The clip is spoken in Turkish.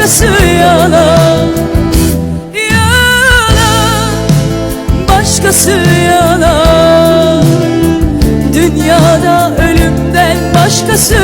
başkası yalan Yalan. Başkası yalan. Dünyada ölümden başkası